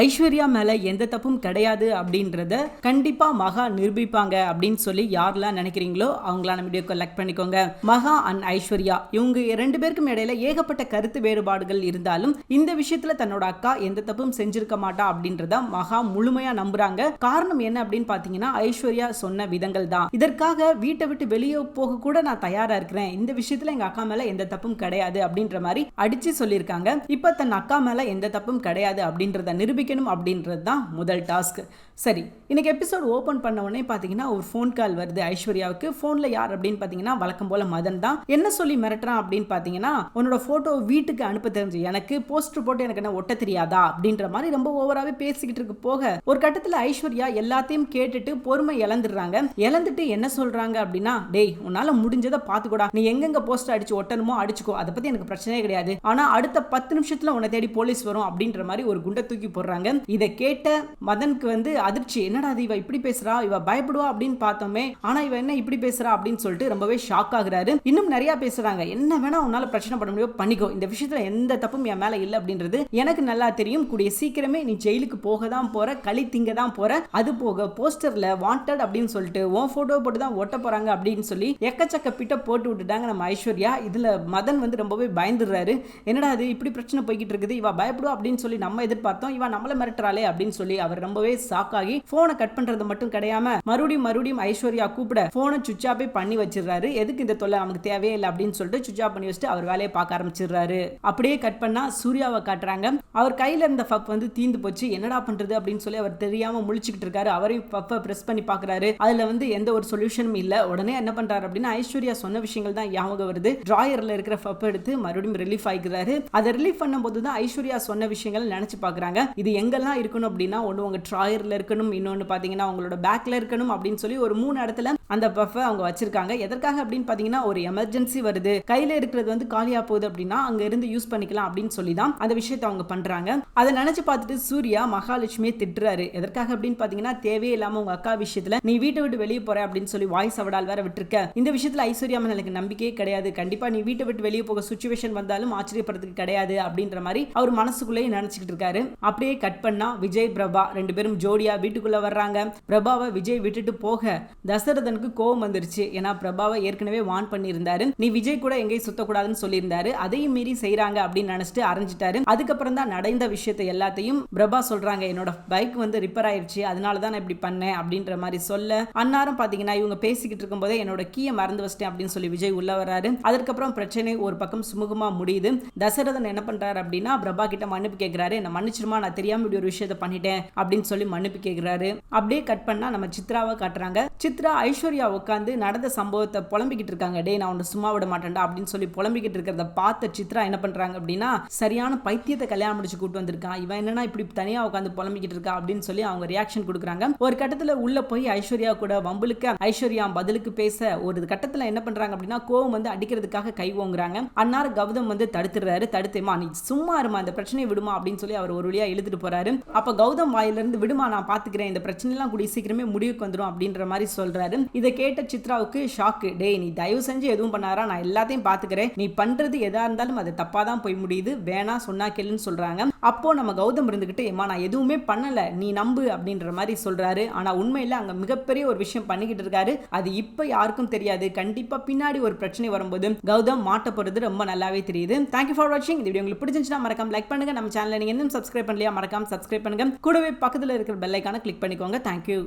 ஐஸ்வர்யா மேல எந்த தப்பும் கிடையாது அப்படின்றத கண்டிப்பா மகா நிரூபிப்பாங்க அப்படின்னு சொல்லி யாரெல்லாம் நினைக்கிறீங்களோ அவங்களாம் நம்ம வீடியோ கலெக்ட் பண்ணிக்கோங்க. மகா அண்ட் ஐஸ்வர்யா இவங்க ரெண்டு பேருக்கும் இடையில ஏகப்பட்ட கருத்து வேறுபாடுகள் இருந்தாலும் இந்த விஷயத்துல தன்னோட அக்கா எந்த தப்பும் செஞ்சிருக்க மாட்டா அப்படின்றத மகா முழுமையா நம்புறாங்க. காரணம் என்ன அப்படின்னு பாத்தீங்கன்னா ஐஸ்வர்யா சொன்ன விதங்கள் தான். இதற்காக வீட்டை விட்டு வெளியே போக கூட நான் தயாரா இருக்கிறேன். இந்த விஷயத்துல எங்க அக்கா மேல எந்த தப்பும் கிடையாது அப்படின்ற மாதிரி அடிச்சு சொல்லியிருக்காங்க. இப்ப தன் அக்கா மேல எந்த தப்பும் கிடையாது அப்படின்றத முடிக்கணும் அப்படின்றது தான் முதல் டாஸ்க். சரி இன்னைக்கு எபிசோட் ஓபன் பண்ண உடனே பாத்தீங்கன்னா ஒரு ஃபோன் கால் வருது ஐஸ்வர்யாவுக்கு. ஃபோனில் யார் அப்படின்னு பாத்தீங்கன்னா வழக்கம் போல மதன் தான். என்ன சொல்லி மிரட்டுறான் அப்படின்னு பாத்தீங்கன்னா உன்னோட போட்டோ வீட்டுக்கு அனுப்ப தெரிஞ்சு எனக்கு போஸ்டர் போட்டு எனக்கு என்ன ஒட்ட தெரியாதா? அப்படின்ற மாதிரி ரொம்ப ஓவராகவே பேசிக்கிட்டு இருக்கு. போக ஒரு கட்டத்துல ஐஸ்வர்யா எல்லாத்தையும் கேட்டுட்டு பொறுமை இழந்துடுறாங்க. இழந்துட்டு என்ன சொல்றாங்க அப்படின்னா டேய் உன்னால முடிஞ்சதை பார்த்துக்கூடா நீ எங்கெங்க போஸ்டர் அடிச்சு ஒட்டணுமோ அடிச்சுக்கோ. அதை பத்தி எனக்கு பிரச்சனையே கிடையாது. ஆனா அடுத்த பத்து நிமிஷத்துல உன்னை தேடி போலீஸ் வரும். அப்படின்ற மாதிரி ஒரு குண்டை தூக்கி போடுறாங்க. இதை கேட்ட மதனுக்கு வந்து அதிர்ச்சி. என்னடா அது இவ இப்படி பேசுறா? இவ பயப்படுவா? அப்படின்னு பார்த்தோமே ஆனா இவ என்ன இப்படி பேசுறா? அப்படின்னு சொல்லிட்டு ரொம்பவே ஷாக் ஆகுறாரு. இன்னும் நிறைய பேசுறாங்க. என்ன வேணா உன்னால பிரச்சனை பண்ண முடியும் பண்ணிக்கோ. இந்த விஷயத்துல எந்த தப்பும் என் மேல இல்லை அப்படின்றது எனக்கு நல்லா தெரியும். கூடிய சீக்கிரமே நீ ஜெயிலுக்கு போக தான் போற களி திங்க தான் போற. அது போக போஸ்டர்ல வாண்டட் அப்படின்னு சொல்லிட்டு உன் போட்டோ போட்டு தான் ஓட்ட போறாங்க அப்படின்னு சொல்லி எக்கச்சக்க பிட்ட போட்டு விட்டுட்டாங்க நம்ம ஐஸ்வர்யா. இதுல மதன் வந்து ரொம்பவே பயந்துடுறாரு. என்னடா அது இப்படி பிரச்சனை போய்கிட்டு இருக்குது. இவ பயப்படுவா? அப்படின்னு சொல்லி நம்ம எதிர்பார்த்தோம். இவன் நம்மளை மிரட்டுறாளே அப்படின்னு சொல்லி அவர் ரொம்பவே சாக்காகி போனை கட் பண்றது மட்டும் கிடையாம மறுபடியும் மறுபடியும் ஐஸ்வர்யா கூப்பிட போனை சுவிச் ஆஃபே பண்ணி வச்சிடுறாரு. எதுக்கு இந்த தொல்லை நமக்கு தேவையே இல்லை அப்படின்னு சொல்லிட்டு சுவிச் ஆஃப் பண்ணி வச்சுட்டு அவர் வேலையை பார்க்க ஆரம்பிச்சிடுறாரு. அப்படியே கட் பண்ணா சூர்யாவை காட்டுறாங்க. அவர் கையில இருந்த ஃபப் வந்து தீந்து போச்சு. என்னடா பண்றது அப்படின்னு சொல்லி அவர் தெரியாம முழிச்சுக்கிட்டு இருக்காரு. அவரையும் பப்பை பிரஸ் பண்ணி பாக்குறாரு அதுல வந்து எந்த ஒரு சொல்யூஷனும் இல்ல. உடனே என்ன பண்றாரு அப்படின்னா ஐஸ்வர்யா சொன்ன விஷயங்கள் தான் ஞாபகம் வருது. டிராயர்ல இருக்கிற ஃபப் எடுத்து மறுபடியும் ரிலீஃப் ஆகிக்கிறாரு அதை ரிலீஃப் பண்ணும் போது தான் ஐஸ்வர்யா சொன்ன விஷயங்கள் நினைச்சு பாக்குறாங்க இது எங்கெல்லாம் இருக்கணும் அப்படின்னா ஒன்று உங்கள் ட்ராயரில் இருக்கணும் இன்னொன்று பார்த்தீங்கன்னா உங்களோட பேக்கில் இருக்கணும் அப்படின்னு சொல்லி ஒரு மூணு இடத்துல அந்த பஃபை அவங்க வச்சிருக்காங்க. எதற்காக அப்படின்னு பாத்தீங்கன்னா ஒரு எமர்ஜென்சி வருது. கையில இருக்கிறது வந்து காலியாக போகுது அப்படின்னா அங்க இருந்து யூஸ் பண்ணிக்கலாம் அப்படின்னு சொல்லி தான் அந்த விஷயத்தை அவங்க பண்றாங்க. அதை நினைச்சு பார்த்துட்டு சூர்யா மகாலட்சுமியை திட்டுறாரு. எதற்காக அப்படின்னு பாத்தீங்கன்னா தேவையே இல்லாம உங்க அக்கா விஷயத்துல நீ வீட்டை விட்டு வெளியே போற அப்படின்னு சொல்லி வாய்ஸ் அவடால் வேற விட்டுருக்க. இந்த விஷயத்துல ஐஸ்வர்யா மேலே எனக்கு நம்பிக்கையே கிடையாது. கண்டிப்பா நீ வீட்டை விட்டு வெளியே போக சுச்சுவேஷன் வந்தாலும் ஆச்சரியப்படுறதுக்கு கிடையாது அப்படின்ற மாதிரி அவர் மனசுக்குள்ளேயே நினச்சிக்கிட்டு இருக்காரு. அப்படியே கட் பண்ணா விஜய் பிரபா ரெண்டு பேரும் ஜோடியா வீட்டுக்குள்ள வர்றாங்க. பிரபாவை விஜய் விட்டுட்டு போக. தசரதன் தசரதனுக்கு கோவம் வந்துருச்சு. ஏன்னா பிரபாவை ஏற்கனவே வான் பண்ணியிருந்தாரு. நீ விஜய் கூட எங்கேயும் சுத்தக்கூடாதுன்னு சொல்லியிருந்தாரு. அதையும் மீறி செய்றாங்க அப்படின்னு நினைச்சிட்டு அரைஞ்சிட்டாரு அதுக்கப்புறம் தான் நடந்த விஷயத்தை எல்லாத்தையும் பிரபா சொல்றாங்க. என்னோட பைக் வந்து ரிப்பேர் ஆயிடுச்சு அதனால தான் நான் இப்படி பண்ணேன் அப்படின்ற மாதிரி சொல்ல அன்னாரும் பாத்தீங்கன்னா இவங்க பேசிக்கிட்டு இருக்கும்போதே என்னோட கீயை மறந்து வச்சிட்டேன் அப்படின்னு சொல்லி விஜய் உள்ள வராரு அதுக்கப்புறம் பிரச்சனை ஒரு பக்கம் சுமூகமா முடியுது. தசரதன் என்ன பண்றாரு அப்படின்னா பிரபா கிட்ட மன்னிப்பு கேட்கிறாரு என்ன மன்னிச்சிருமா நான் தெரியாம இப்படி ஒரு விஷயத்த பண்ணிட்டேன் அப்படின்னு சொல்லி மன்னிப்பு கேட்கிறாரு அப்படியே கட் பண்ணா நம்ம சித்ராவை காட்டுறாங்க. சித்ரா ஐஸ்வர் ஐஸ்வர்யா உட்காந்து நடந்த சம்பவத்தை புலம்பிக்கிட்டு இருக்காங்க. டே நான் உன்னை சும்மா விட மாட்டேன்டா அப்படின்னு சொல்லி புலம்பிக்கிட்டு இருக்கிறத பார்த்த சித்ரா என்ன பண்றாங்க அப்படின்னா சரியான பைத்தியத்தை கல்யாணம் முடிச்சு கூட்டு வந்திருக்கான். இவன் என்னன்னா இப்படி தனியா உட்காந்து புலம்பிக்கிட்டு இருக்கா அப்படின்னு சொல்லி அவங்க ரியாக்ஷன் கொடுக்குறாங்க. ஒரு கட்டத்தில் உள்ள போய் ஐஸ்வர்யா கூட வம்புலுக்க ஐஸ்வர்யா பதிலுக்கு பேச ஒரு கட்டத்துல என்ன பண்றாங்க அப்படின்னா கோவம் வந்து அடிக்கிறதுக்காக கை ஓங்குறாங்க. அன்னார் கௌதம் வந்து தடுத்துறாரு தடுத்தேமா நீ சும்மா இருமா இந்த பிரச்சனையை விடுமா அப்படின்னு சொல்லி அவர் ஒரு வழியா இழுத்துட்டு போறாரு. அப்போ கௌதம் வாயிலிருந்து விடுமா நான் பார்த்துக்கிறேன் இந்த பிரச்சனைலாம் கூடிய சீக்கிரமே முடிவுக்கு வந்துடும் அப்படின்ற மாதிரி சொல்றாரு. இதை கேட்ட சித்ராவுக்கு ஷாக்கு டேய் நீ தயவு செஞ்சு எதுவும் பண்ணாரா நான் எல்லாத்தையும் பாத்துக்கிறேன் நீ பண்றது எதா இருந்தாலும் அது தப்பா தான் போய் முடியுது. வேணா சொன்னா கேளுன்னு சொல்றாங்க. அப்போ நம்ம கௌதம் இருந்துகிட்டு ஏமா நான் எதுவுமே பண்ணல. நீ நம்பு அப்படின்ற மாதிரி சொல்றாரு. ஆனா உண்மையில அங்க மிகப்பெரிய ஒரு விஷயம் பண்ணிக்கிட்டு இருக்காரு. அது இப்ப யாருக்கும் தெரியாது. கண்டிப்பா பின்னாடி ஒரு பிரச்சனை வரும்போது கௌதம் மாட்ட போறது ரொம்ப நல்லாவே தெரியுது. தேங்க்யூ ஃபார் வாட்சிங் இந்த வீடியோ உங்களுக்கு பிடிச்சிருந்துச்சுன்னா மறக்காம லைக் பண்ணுங்க. நம்ம சேனலை நீங்க இன்னும் சப்ஸ்கிரைப் பண்ணலையா மறக்காம சப்ஸ்கிரைப் பண்ணுங்க. கூடவே பக்கத்துல இருக்கிற பெல்லைக்கான கிளிக் பண்ணிக்கோங்க. தேங்க்யூ